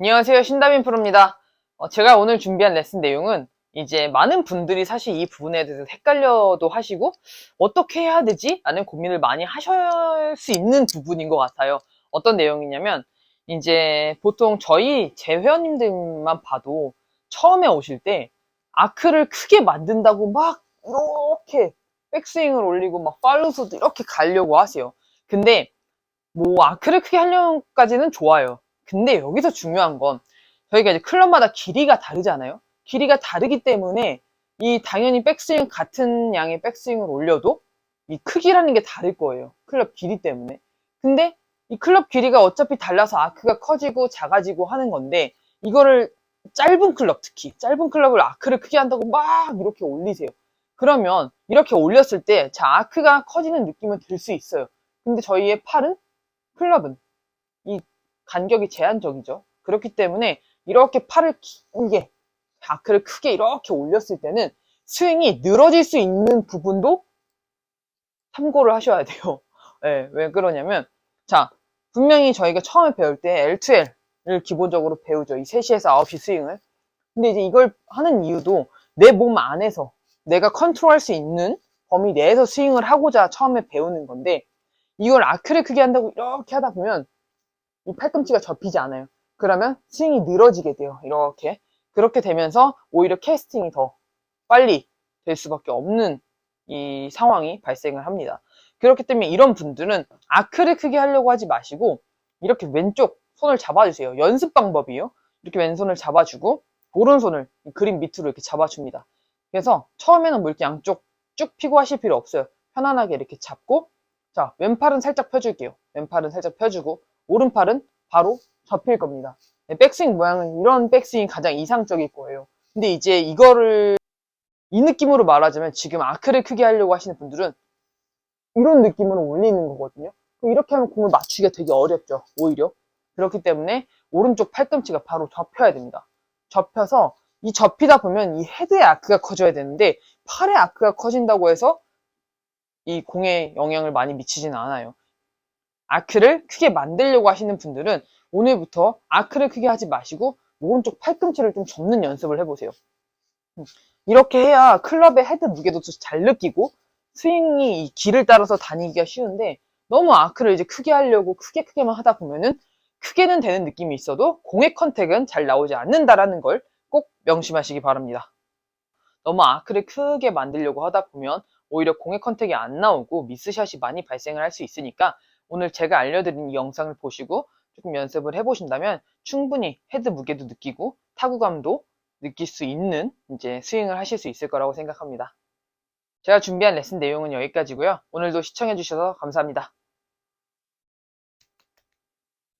안녕하세요. 신다민 프로입니다. 어, 제가 오늘 준비한 레슨 내용은 이제 많은 분들이 사실 이 부분에 대해서 헷갈려도 하시고 어떻게 해야 되지? 라는 고민을 많이 하실 수 있는 부분인 것 같아요. 어떤 내용이냐면 이제 보통 저희 제 회원님들만 봐도 처음에 오실 때 아크를 크게 만든다고 막 이렇게 백스윙을 올리고 막 팔로우스도 이렇게 가려고 하세요. 근데 뭐 아크를 크게 하려고까지는 좋아요. 근데 여기서 중요한 건 저희가 이제 클럽마다 길이가 다르잖아요. 길이가 다르기 때문에 이 당연히 백스윙 같은 양의 백스윙을 올려도 이 크기라는 게 다를 거예요. 클럽 길이 때문에. 근데 이 클럽 길이가 어차피 달라서 아크가 커지고 작아지고 하는 건데 이거를 짧은 클럽 특히 짧은 클럽을 아크를 크게 한다고 막 이렇게 올리세요. 그러면 이렇게 올렸을 때 자 아크가 커지는 느낌은 들 수 있어요. 근데 저희의 팔은 클럽은 이 간격이 제한적이죠. 그렇기 때문에 이렇게 팔을 길게 아크를 크게 이렇게 올렸을 때는 스윙이 늘어질 수 있는 부분도 참고를 하셔야 돼요. 네, 왜 그러냐면 자 분명히 저희가 처음에 배울 때 L2L을 기본적으로 배우죠. 이 3시에서 9시 스윙을. 근데 이제 이걸 하는 이유도 내 몸 안에서 내가 컨트롤할 수 있는 범위 내에서 스윙을 하고자 처음에 배우는 건데 이걸 아크를 크게 한다고 이렇게 하다 보면 이 팔꿈치가 접히지 않아요. 그러면 스윙이 늘어지게 돼요. 이렇게. 그렇게 되면서 오히려 캐스팅이 더 빨리 될 수밖에 없는 이 상황이 발생을 합니다. 그렇기 때문에 이런 분들은 아크를 크게 하려고 하지 마시고 이렇게 왼쪽 손을 잡아주세요. 연습 방법이에요. 이렇게 왼손을 잡아주고 오른손을 이 그림 밑으로 이렇게 잡아줍니다. 그래서 처음에는 뭐 이렇게 양쪽 쭉 피고 하실 필요 없어요. 편안하게 이렇게 잡고 자 왼팔은 살짝 펴줄게요. 왼팔은 살짝 펴주고 오른팔은 바로 접힐 겁니다. 네, 백스윙 모양은 이런 백스윙이 가장 이상적일 거예요. 근데 이제 이거를 이 느낌으로 말하자면 지금 아크를 크게 하려고 하시는 분들은 이런 느낌으로 올리는 거거든요. 이렇게 하면 공을 맞추기가 되게 어렵죠. 오히려. 그렇기 때문에 오른쪽 팔꿈치가 바로 접혀야 됩니다. 접혀서 이 접히다 보면 이 헤드의 아크가 커져야 되는데 팔의 아크가 커진다고 해서 이 공에 영향을 많이 미치지는 않아요. 아크를 크게 만들려고 하시는 분들은 오늘부터 아크를 크게 하지 마시고 오른쪽 팔꿈치를 좀 접는 연습을 해보세요. 음, 이렇게 해야 클럽의 헤드 무게도 잘 느끼고 스윙이 이 길을 따라서 다니기가 쉬운데 너무 아크를 이제 크게 하려고 크게 크게만 하다 보면은 크게는 되는 느낌이 있어도 공의 컨택은 잘 나오지 않는다라는 걸 꼭 명심하시기 바랍니다. 너무 아크를 크게 만들려고 하다 보면 오히려 공의 컨택이 안 나오고 미스샷이 많이 발생을 할 수 있으니까 오늘 제가 알려드린 이 영상을 보시고 조금 연습을 해보신다면 충분히 헤드 무게도 느끼고 타구감도 느낄 수 있는 이제 스윙을 하실 수 있을 거라고 생각합니다. 제가 준비한 레슨 내용은 여기까지고요. 오늘도 시청해주셔서 감사합니다.